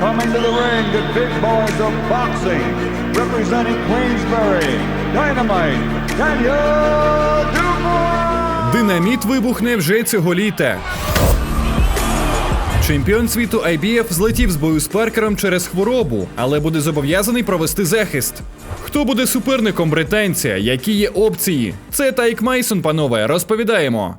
Coming to the ring, the big boys of boxing, representing Queensbury, Dynamite, Daniel Dubois! Динаміт вибухне вже цього літа. Чемпіон світу IBF злетів з бою з Паркером через хворобу, але буде зобов'язаний провести захист. Хто буде суперником британця? Які є опції? Це Тайк Майсон, панове, розповідаємо.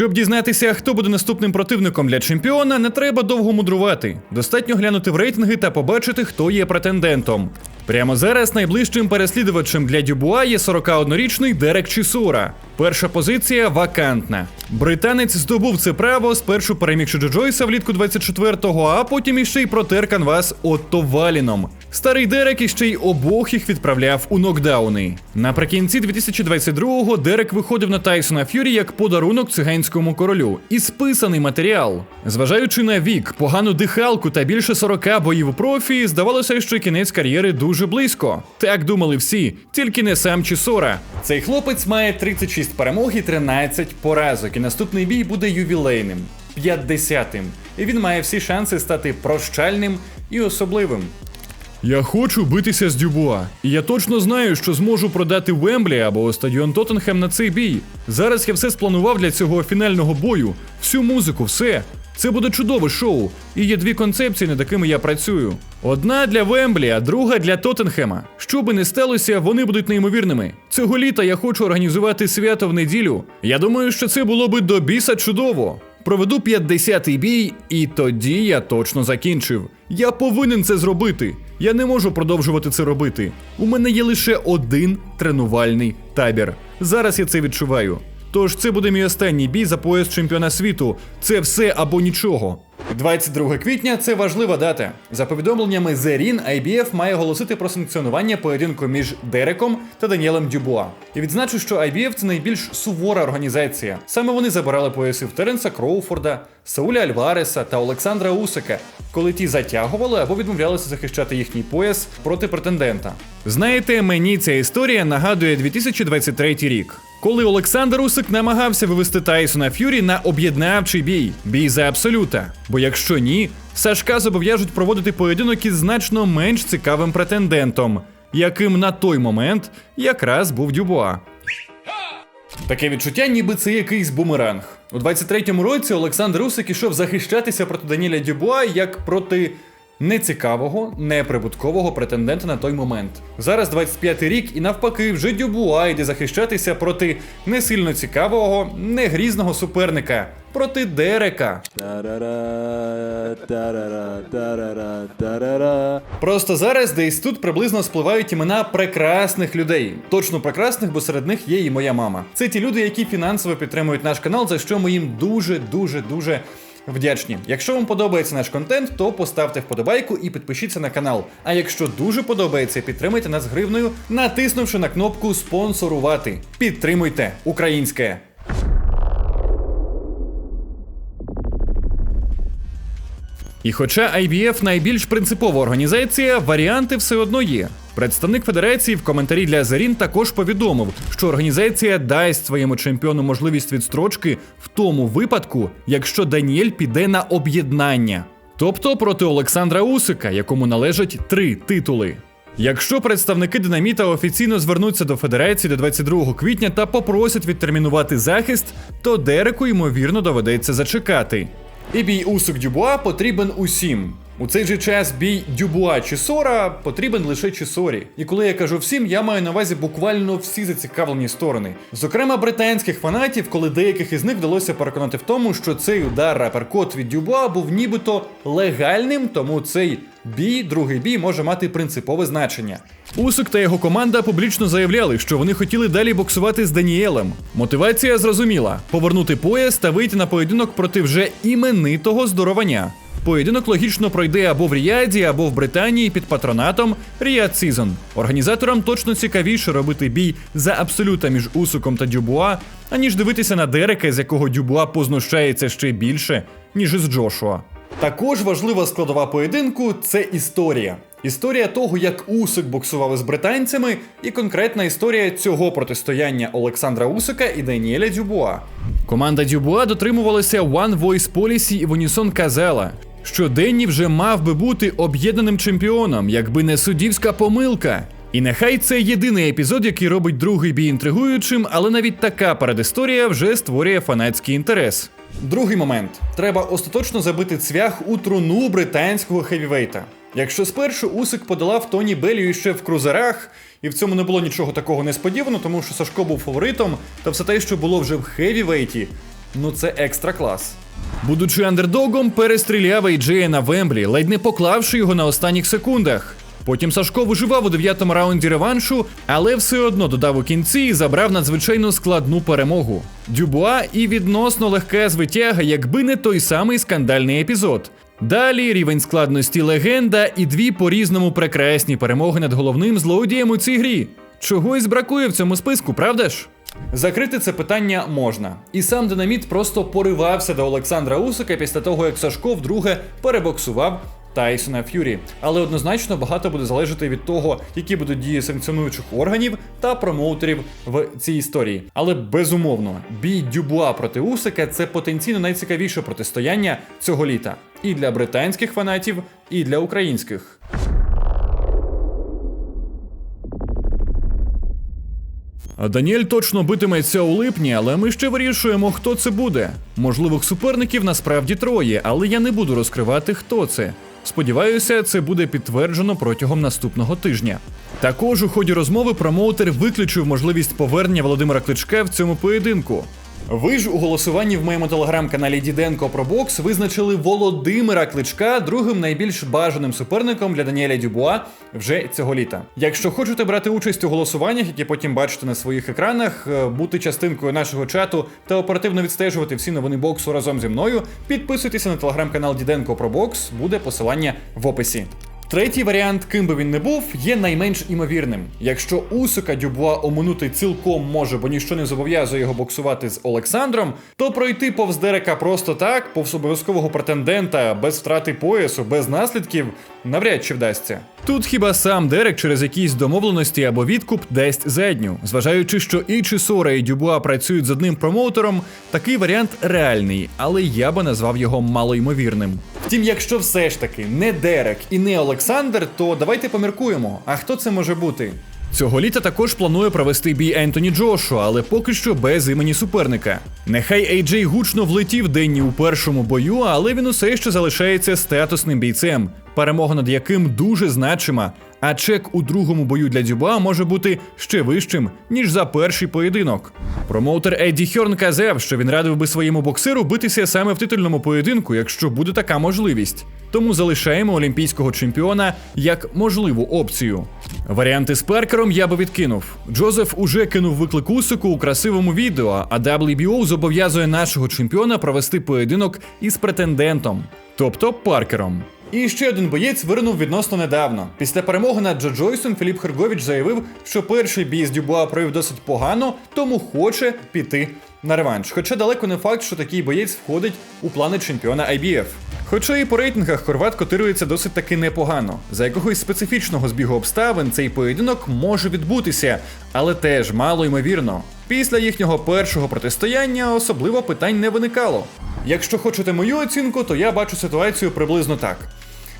Щоб дізнатися, хто буде наступним противником для чемпіона, не треба довго мудрувати. Достатньо глянути в рейтинги та побачити, хто є претендентом. Прямо зараз найближчим переслідувачем для Дюбуа є 41-річний Дерек Чісура. Перша позиція вакантна. Британець здобув це право, спершу перемігши Джо Джойса влітку 24-го, а потім іще й протер канвас Отто Валіном. Старий Дерек іще й обох їх відправляв у нокдауни. Наприкінці 2022-го Дерек виходив на Тайсона Ф'юрі як подарунок циганському королю і списаний матеріал. Зважаючи на вік, погану дихалку та більше 40 боїв у профі, здавалося, що кінець кар'єри дуже близько. Так думали всі, тільки не сам Чісора. Цей хлопець має 36 перемог і 13 поразок, і наступний бій буде ювілейним. 50-тим. І він має всі шанси стати прощальним і особливим. Я хочу битися з Дюбуа, і я точно знаю, що зможу продати Вемблі або стадіон Тоттенхем на цей бій. Зараз я все спланував для цього фінального бою, всю музику, все. Це буде чудове шоу, і є дві концепції, над якими я працюю. Одна для Вемблі, а друга для Тоттенхема. Що би не сталося, вони будуть неймовірними. Цього літа я хочу організувати свято в неділю. Я думаю, що це було би до біса чудово. Проведу 50-й бій, і тоді я точно закінчив. Я повинен це зробити. Я не можу продовжувати це робити. У мене є лише один тренувальний табір. Зараз я це відчуваю. Тож це буде мій останній бій за пояс чемпіона світу. Це все або нічого. 22 квітня це важлива дата. За повідомленнями Зерін, IBF має оголосити про санкціонування поєдинку між Дереком та Даніелем Дюбуа. І відзначу, що IBF це найбільш сувора організація. Саме вони забирали пояси в Теренса Кроуфорда, Сауля Альвареса та Олександра Усика, коли ті затягували або відмовлялися захищати їхній пояс проти претендента. Знаєте, мені ця історія нагадує 2023 рік. Коли Олександр Усик намагався вивести Тайсона Ф'юрі на об'єднавчий бій, бій за абсолюта. Бо якщо ні, Сашка зобов'яжуть проводити поєдинок із значно менш цікавим претендентом, яким на той момент якраз був Дюбуа. Таке відчуття, ніби це якийсь бумеранг. У 23-му році Олександр Усик ішов захищатися проти Даніеля Дюбуа як проти нецікавого, неприбуткового претендента на той момент. Зараз 25-й рік, і навпаки, вже Дюбуа йде захищатися проти не сильно цікавого, не грізного суперника, проти Дерека. Та-ра-ра, та-ра-ра, та-ра-ра, та-ра-ра. Просто зараз десь тут приблизно спливають імена прекрасних людей. Точно прекрасних, бо серед них є і моя мама. Це ті люди, які фінансово підтримують наш канал, за що ми їм дуже, дуже, дуже. Вдячні. Якщо вам подобається наш контент, то поставте вподобайку і підпишіться на канал. А якщо дуже подобається, підтримайте нас гривною, натиснувши на кнопку спонсорувати. Підтримуйте українське. І хоча IBF найбільш принципова організація, варіанти все одно є. Представник федерації в коментарі для Зарін також повідомив, що організація дасть своєму чемпіону можливість відстрочки в тому випадку, якщо Даніель піде на об'єднання, тобто проти Олександра Усика, якому належать три титули. Якщо представники динаміта офіційно звернуться до федерації до 22 квітня та попросять відтермінувати захист, то Дереку ймовірно доведеться зачекати. І бій Усик Дюбуа потрібен усім. У цей же час бій Дюбуа Чісора потрібен лише Чісорі. І коли я кажу всім, я маю на увазі буквально всі зацікавлені сторони. Зокрема, британських фанатів, коли деяких із них вдалося переконати в тому, що цей удар аперкот від Дюбуа був нібито легальним, тому цей бій, другий бій, може мати принципове значення. Усик та його команда публічно заявляли, що вони хотіли далі боксувати з Даніелем. Мотивація зрозуміла: повернути пояс та вийти на поєдинок проти вже іменитого здоровання. Поєдинок логічно пройде або в Ріаді, або в Британії під патронатом Ріад Сізон. Організаторам точно цікавіше робити бій за абсолюта між Усуком та Дюбуа, аніж дивитися на Дерека, з якого Дюбуа познущається ще більше, ніж із Джошуа. Також важлива складова поєдинку це історія. Історія того, як Усик боксував із британцями, і конкретна історія цього протистояння Олександра Усика і Даніеля Дюбуа. Команда Дюбуа дотримувалася One Voice Policy і в унісон казала, що Денні вже мав би бути об'єднаним чемпіоном, якби не суддівська помилка. І нехай це єдиний епізод, який робить другий бій інтригуючим, але навіть така передісторія вже створює фанатський інтерес. Другий момент: треба остаточно забити цвях у труну британського хевівейта. Якщо спершу Усик подолав Тоні Белію ще в крузерах, і в цьому не було нічого такого несподіваного, тому що Сашко був фаворитом, та все те, що було вже в хевівейті, ну це екстра клас. Будучи андердогом, перестріляв Ейджея на Вемблі, ледь не поклавши його на останніх секундах. Потім Сашко виживав у дев'ятому раунді реваншу, але все одно додав у кінці і забрав надзвичайно складну перемогу. Дюбуа і відносно легка звитяга, якби не той самий скандальний епізод. Далі рівень складності легенда і дві по-різному прекрасні перемоги над головним злодієм у цій грі. Чогось бракує в цьому списку, правда ж? Закрити це питання можна. І сам Динаміт просто поривався до Олександра Усика після того, як Сашко вдруге перебоксував Тайсона Ф'юрі. Але однозначно багато буде залежати від того, які будуть дії санкціонуючих органів та промоутерів в цій історії. Але безумовно, бій Дюбуа проти Усика це потенційно найцікавіше протистояння цього літа. І для британських фанатів, і для українських. Даніель точно битиметься у липні, але ми ще вирішуємо, хто це буде. Можливих суперників насправді троє, але я не буду розкривати, хто це. Сподіваюся, це буде підтверджено протягом наступного тижня. Також у ході розмови промоутер виключив можливість повернення Володимира Кличка в цьому поєдинку. Ви ж у голосуванні в моєму телеграм-каналі Діденко про бокс визначили Володимира Кличка другим найбільш бажаним суперником для Даніеля Дюбуа вже цього літа. Якщо хочете брати участь у голосуваннях, які потім бачите на своїх екранах, е, бути частинкою нашого чату та оперативно відстежувати всі новини боксу разом зі мною, підписуйтеся на телеграм-канал Діденко про бокс, буде посилання в описі. Третій варіант, ким би він не був, є найменш імовірним. Якщо Усика Дюбуа оминути цілком може, бо ніщо не зобов'язує його боксувати з Олександром, то пройти повз Дерека просто так, повз обов'язкового претендента, без втрати поясу, без наслідків, навряд чи вдасться. Тут хіба сам Дерек через якісь домовленості або відкуп дасть задню. Зважаючи, що і Чисора, і Дюбуа працюють з одним промоутером, такий варіант реальний, але я би назвав його малоймовірним. Втім, якщо все ж таки не Дерек і не Олександр, то давайте поміркуємо. А хто це може бути? Цього літа також планує провести бій Ентоні Джошу, але поки що без імені суперника. Нехай Ейджей гучно влетів Денні у першому бою, але він усе ще залишається статусним бійцем, перемога над яким дуже значима. А чек у другому бою для Дюба може бути ще вищим, ніж за перший поєдинок. Промоутер Едді Хьорн казав, що він радив би своєму боксеру битися саме в титульному поєдинку, якщо буде така можливість. Тому залишаємо олімпійського чемпіона як можливу опцію. Варіанти з Перкером я би відкинув. Джозеф уже кинув виклик Усику у красивому відео, а WBO зобов'язує нашого чемпіона провести поєдинок із претендентом, тобто Паркером. І ще один боєць виринув відносно недавно. Після перемоги над Джо Джойсом Філіп Хергович заявив, що перший бій з Дюбуа провів досить погано, тому хоче піти на реванш. Хоча далеко не факт, що такий боєць входить у плани чемпіона IBF. Хоча і по рейтингах Хорват котирується досить таки непогано. За якогось специфічного збігу обставин цей поєдинок може відбутися, але теж мало ймовірно. Після їхнього першого протистояння особливо питань не виникало. Якщо хочете мою оцінку, то я бачу ситуацію приблизно так.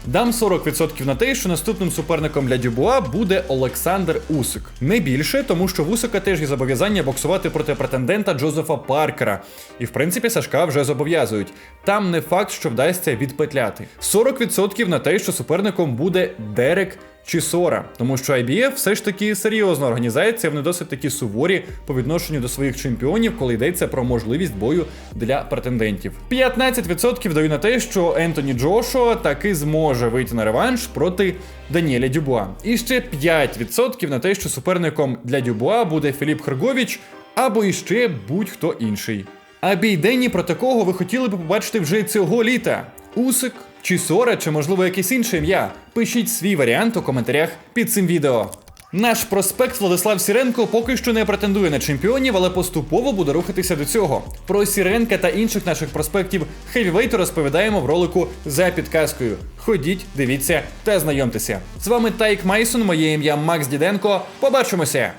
Дам 40% на те, що наступним суперником для Дюбуа буде Олександр Усик. Не більше, тому що в Усика теж є зобов'язання боксувати проти претендента Джозефа Паркера. І в принципі Сашка вже зобов'язують. Там не факт, що вдасться відпетляти. 40% на те, що суперником буде Дерек чи Сора, тому що IBF все ж таки серйозна організація, вони досить такі суворі по відношенню до своїх чемпіонів, коли йдеться про можливість бою для претендентів. 15% даю на те, що Ентоні Джошуа таки зможе вийти на реванш проти Даніеля Дюбуа. І ще 5% на те, що суперником для Дюбуа буде Філіп Херговіч або іще будь-хто інший. А бій Денні проти кого ви хотіли б побачити вже цього літа? Усик, чи Сора, чи можливо якесь інше ім'я? Пишіть свій варіант у коментарях під цим відео. Наш проспект Владислав Сіренко поки що не претендує на чемпіонів, але поступово буде рухатися до цього. Про Сіренка та інших наших проспектів хевівейту розповідаємо в ролику за підказкою. Ходіть, дивіться та знайомтеся. З вами Тайк Майсон, моє ім'я Макс Діденко. Побачимося!